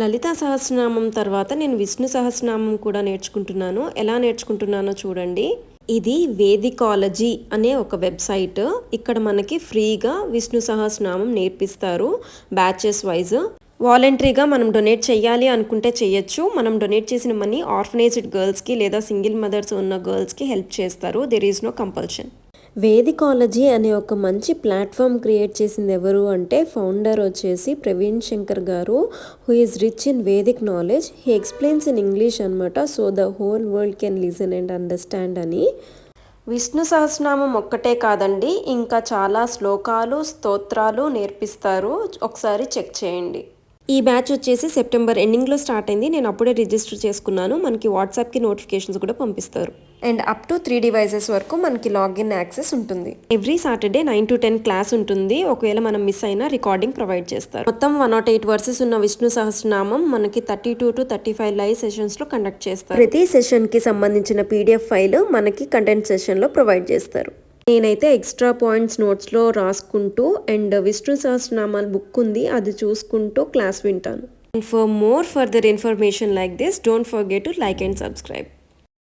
లలితా సహస్రనామం తర్వాత నేను విష్ణు సహస్రనామం కూడా నేర్చుకుంటున్నాను. ఎలా నేర్చుకుంటున్నానో చూడండి. ఇది వేదికాలజీ అనే ఒక వెబ్సైట్. ఇక్కడ మనకి ఫ్రీగా విష్ణు సహస్రనామం నేర్పిస్తారు బ్యాచెస్ వైజ్. వాలంటరీగా మనం డొనేట్ చేయాలి అనుకుంటే చేయొచ్చు మనం డొనేట్ చేసిన మనీ ఆర్ఫనైజ్డ్ గర్ల్స్కి లేదా సింగిల్ మదర్స్ ఉన్న గర్ల్స్కి హెల్ప్ చేస్తారు. There is no compulsion Vedicology అనే ఒక మంచి ప్లాట్ఫామ్ క్రియేట్ చేసింది ఎవరు అంటే ఫౌండర్ వచ్చేసి ప్రవీణ్ శంకర్ గారు who is rich in Vedic knowledge he explains in English అనమాట so the whole world can listen and understand అని. విష్ణు సహస్రనామం ఒక్కటే కాదండి ఇంకా చాలా శ్లోకాలు స్తోత్రాలు నేర్పిస్తారు. ఒకసారి చెక్ చేయండి. ఈ బ్యాచ్ వచ్చేసి సెప్టెంబర్ ఎండింగ్లో స్టార్ట్ అయింది. నేను అప్పుడే రిజిస్టర్ చేసుకున్నాను. మనకి వాట్సాప్కి నోటిఫికేషన్స్ కూడా పంపిస్తారు. And up to three devices వరకు మనకి లాగిన్ యాక్సెస్ ఉంటుంది. Every Saturday nine to ten class ఉంటుంది. ఒకవేళ మనం మిస్ అయినా రికార్డింగ్ ప్రొవైడ్ చేస్తారు. మొత్తం వన్ నాట్ ఎయిట్ వర్సెస్ ఉన్న విష్ణు సహస్రనామం మనకి thirty two to thirty five live సెషన్స్లో conduct చేస్తారు. ప్రతి సెషన్కి సంబంధించిన పీడిఎఫ్ ఫైల్ మనకి కంటెంట్ సెషన్లో ప్రొవైడ్ చేస్తారు. నేనైతే ఎక్స్ట్రా పాయింట్స్ నోట్స్లో రాసుకుంటూ అండ్ విష్ణు సహస్రనామాల బుక్ ఉంది అది చూసుకుంటూ క్లాస్ వింటాను. And for more further information like this don't forget to like and subscribe.